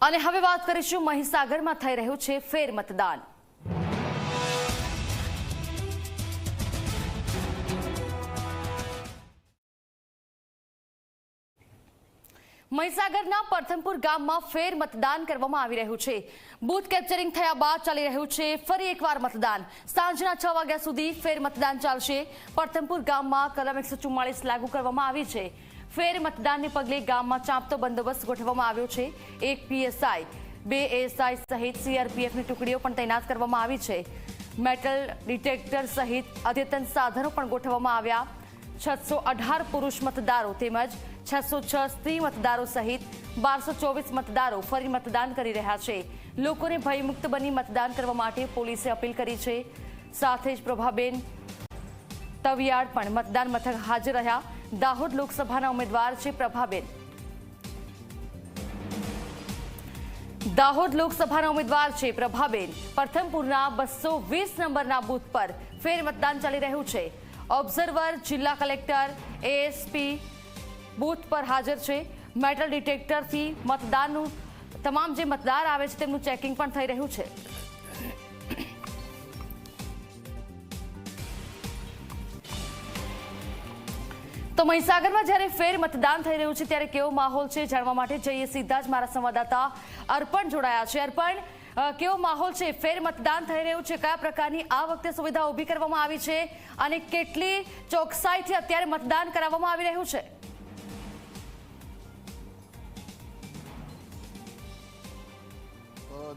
અને હવે વાત કરીશું મહીસાગરમાં થઈ રહ્યું છે ફેર મતદાન. મહીસાગરના પરથમપુર ગામમાં ફેર મતદાન કરવામાં આવી રહ્યું છે. બૂથ કેપ્ચરિંગ થયા બાદ ચાલી રહ્યું છે ફરી એકવાર મતદાન. સાંજના છ વાગ્યા સુધી ફેર મતદાન ચાલશે. પરથમપુર ગામમાં કલમ એકસો લાગુ કરવામાં આવી છે. ફેર મતદાનને પગલે ગામમાં ચાંપતો બંદોબસ્ત ગોઠવવામાં આવ્યો છે. એક પીએસઆઈ, બે એએસઆઈ સહિત સીઆરપીએફની ટુકડીઓ પણ તૈનાત કરવામાં આવી છે. મેટલ ડિટેક્ટર સહિત અદ્યતન સાધનો પણ ગોઠવવામાં આવ્યા. છસો અઢાર પુરુષ મતદારો તેમજ છસો છ સ્ત્રી મતદારો સહિત બારસો ચોવીસ મતદારો ફરી મતદાન કરી રહ્યા છે. લોકોને ભયમુક્ત બની મતદાન કરવા માટે પોલીસે અપીલ કરી છે. સાથે જ પ્રભાબેન તવિયાડ પણ મતદાન મથક હાજર રહ્યા. દાહોદ લોકસભાના ઉમેદવાર છે પ્રભાબેન. દાહોદ લોકસભાના ઉમેદવાર છે પ્રભાબેન. પ્રથમપુરના બસો વીસ નંબરના બૂથ પર ફેર મતદાન ચાલી રહ્યું છે. ઓબ્ઝર્વર, જિલ્લા કલેક્ટર, એએસપી બૂથ પર હાજર છે. મેટલ ડિટેક્ટરથી મતદાનનું, તમામ જે મતદાર આવે છે તેમનું ચેકિંગ પણ થઈ રહ્યું છે. તો મહીસાગરમાં જ્યારે ફેર મતદાન થઈ રહ્યું છે, ત્યારે કેવો માહોલ છે જાણવા માટે? જઈએ સીધા જ મારા સંવાદદાતા અર્પણ જોડાયા છે. અર્પણ કેવો માહોલ છે? ફેર મતદાન થઈ રહ્યું છે. કયા પ્રકારની આ વખતે સુવિધા ઊભી કરવામાં આવી છે? અને કેટલી ચોકસાઈથી અત્યારે મતદાન કરાવવામાં આવી રહ્યું છે?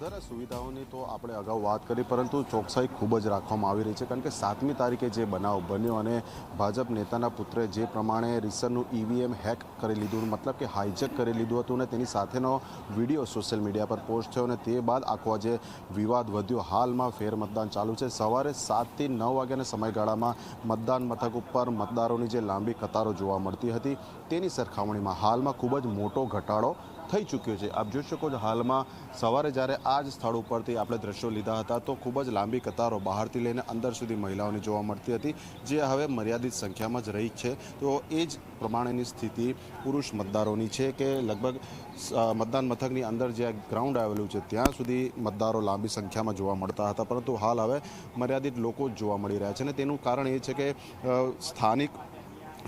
દર સુવિધાઓની તો આપણે અગાઉ વાત કરી, પરંતુ ચોકસાઈ ખૂબ જ રાખવામાં આવી રહી છે, કારણ કે સાતમી તારીખે જે બનાવ બન્યો અને ભાજપ નેતાના પુત્રે જે પ્રમાણે રીસરનું ઈવીએમ હેક કરી લીધું, મતલબ કે હાઈજેક કરી લીધું હતું અને તેની સાથેનો વીડિયો સોશિયલ મીડિયા પર પોસ્ટ થયો અને તે બાદ આખો જે વિવાદ વધ્યો. હાલમાં ફેર મતદાન ચાલુ છે. સવારે સાતથી નવ વાગ્યાના સમયગાળામાં મતદાન મથક ઉપર મતદારોની જે લાંબી કતારો જોવા મળતી હતી, તેની સરખામણીમાં હાલમાં ખૂબ જ મોટો ઘટાડો થઈ ચૂક્યો છે. આપ જોઈ શકો છો હાલમાં સવારે જ્યારે આ જ સ્થળ ઉપરથી આપણે દ્રશ્યો લીધા હતા, તો ખૂબ જ લાંબી કતારો બહારથી લઈને અંદર સુધી મહિલાઓની જોવા મળતી હતી, જે હવે મર્યાદિત સંખ્યામાં જ રહી છે. તો એ જ પ્રમાણેની સ્થિતિ પુરુષ મતદારોની છે કે લગભગ મતદાન મથકની અંદર જે ગ્રાઉન્ડ આવેલું છે, ત્યાં સુધી મતદારો લાંબી સંખ્યામાં જોવા મળતા હતા. પરંતુ હાલ હવે મર્યાદિત લોકો જ જોવા મળી રહ્યા છે અને તેનું કારણ એ છે કે સ્થાનિક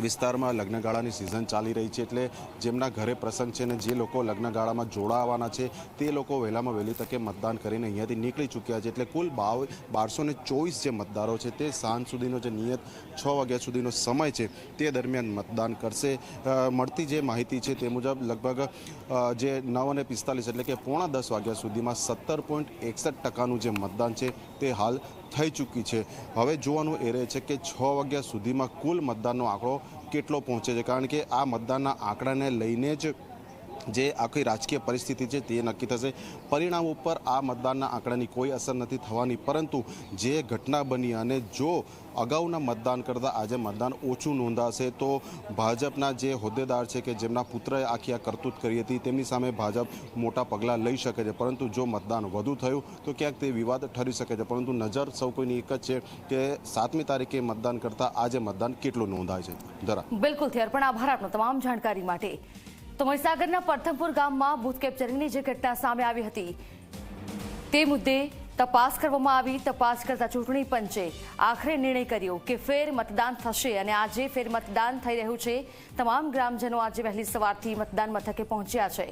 વિસ્તારમાં લગ્નગાળાની સિઝન ચાલી રહી છે એટલે જેમના ઘરે પ્રસંગ છે ને જે લોકો લગ્નગાળામાં જોડાવાના છે, તે લોકો વહેલામાં વહેલી તકે મતદાન કરીને અહીંયાથી નીકળી ચૂક્યા છે. એટલે કુલ બાવ, બારસો ચોવીસ જે મતદારો છે, તે સાંજ સુધીનો જે નિયત છ વાગ્યા સુધીનો સમય છે, તે દરમિયાન મતદાન કરશે. મળતી જે માહિતી છે તે મુજબ લગભગ જે નવ અને પિસ્તાલીસ એટલે કે પોણા દસ વાગ્યા સુધીમાં સત્તર પોઈન્ટ એકસઠ ટકાનું જે મતદાન છે, તે હાલ થઈ ચૂકી છે. હવે જોવાનું એ રહે છે કે છ વાગ્યા સુધીમાં કુલ મતદાનનો આંકડો કેટલો પહોંચે છે? કારણ કે આ મતદાનના આંકડાને લઈને જ જે આખી રાજકીય પરિસ્થિતિ છે તે નક્કી થશે. પરિણામ ઉપર આ મતદાનના આંકડાની કોઈ અસર નથી થવાની, પરંતુ જે ઘટના બની અને જો અગાઉના મતદાન કરતાં આજે મતદાન ઓછું નોંધાશે, તો ભાજપના જે હોદ્દેદાર છે કે જેમના પુત્રએ આખી આ કરતૂત કરી હતી, તેમની સામે ભાજપ મોટા પગલાં લઈ શકે છે. પરંતુ જો મતદાન વધુ થયું, તો ક્યાંક તે વિવાદ ઠરી શકે છે. પરંતુ નજર સૌ કોઈની એક જ છે કે સાતમી તારીખે મતદાન કરતાં આજે મતદાન કેટલું નોંધાય છે? જરા. બિલકુલ પણ આભાર આપનો તમામ જાણકારી માટે. તો મહીસાગરના પ્રથમપુર ગામમાં બૂથ કેપ્ચરિંગની જે ઘટના સામે આવી હતી, તે મુદ્દે તપાસ કરવામાં આવી. તપાસ કરતા ચૂંટણી પંચે આખરે નિર્ણય કર્યો કે ફેર મતદાન થશે અને આજે ફેર મતદાન થઈ રહ્યું છે. તમામ ગ્રામજનો આજે વહેલી સવારથી મતદાન મથકે પહોંચ્યા છે.